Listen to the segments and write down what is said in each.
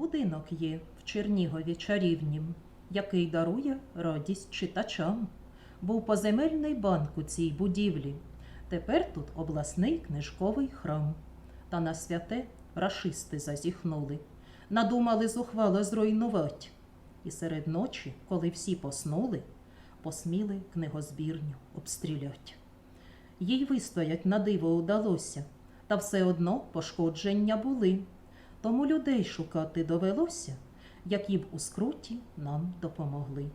Будинок є в Чернігові чарівнім, який дарує радість читачам. Був поземельний банк у цій будівлі. Тепер тут обласний книжковий храм. Та на святе рашисти зазіхнули, надумали зухвало зруйнувать. І серед ночі, коли всі поснули, посміли книгозбірню обстрілять. Їй вистоять на диво удалося, та все одно пошкодження були. Тому людей шукати довелося, які б у скруті нам допомогли.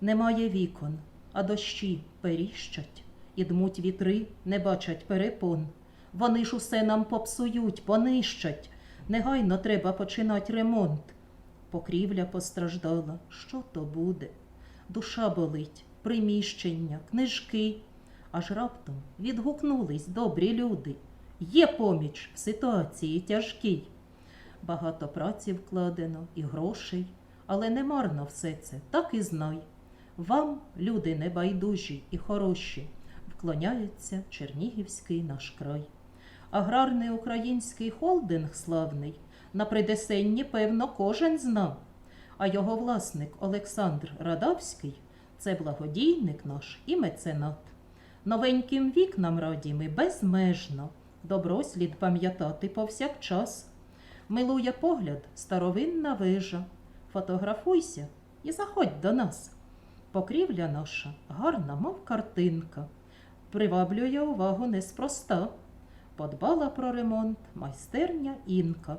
Немає вікон, а дощі періщать, і дмуть вітри, не бачать перепон. Вони ж усе нам попсують, понищать. Негайно треба починать ремонт. Покрівля постраждала, що то буде? Душа болить, приміщення, книжки. Аж раптом відгукнулись добрі люди. Є поміч в ситуації тяжкій. Багато праці вкладено і грошей, але не марно все це, так і знай. Вам, люди небайдужі і хороші, вклоняється Чернігівський наш край. Аграрний український холдинг славний на придесенні, певно, кожен знав. А його власник Олександр Радавський це благодійник наш і меценат. Новеньким вікнам раді ми безмежно, добро слід пам'ятати повсякчас. Милує погляд старовинна вежа. Фотографуйся і заходь до нас. Покрівля наша гарна, мов картинка, приваблює увагу неспроста. Подбала про ремонт майстерня інка,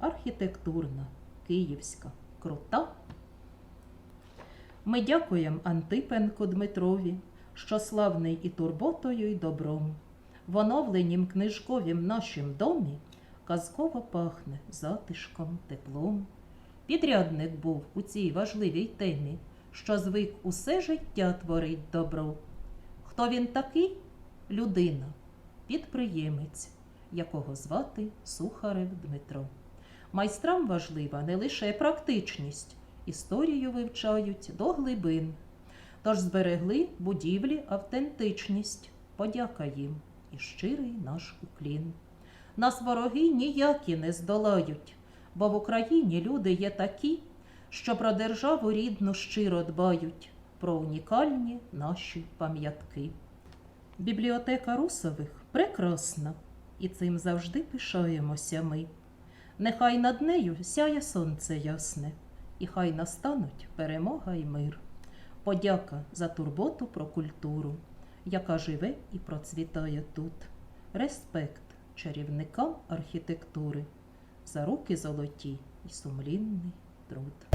архітектурна, київська, крута. Ми дякуємо Антипенку Дмитрові, що славний і турботою, і добром. В оновленім книжковім нашім домі казково пахне затишком, теплом. Підрядник був у цій важливій темі, що звик усе життя творить добро. Хто він такий? Людина, підприємець, якого звати Сухарев Дмитро. Майстрам важлива не лише практичність, історію вивчають до глибин. Тож зберегли будівлі автентичність, подяка їм і щирий наш уклін. Нас вороги ніякі не здолають, бо в Україні люди є такі, що про державу рідну щиро дбають, про унікальні наші пам'ятки. Бібліотека Русових прекрасна, і цим завжди пишаємося ми. Нехай над нею сяє сонце ясне, і хай настануть перемога й мир. Подяка за турботу про культуру, яка живе і процвітає тут. Респект чарівникам архітектури за руки золоті і сумлінний труд.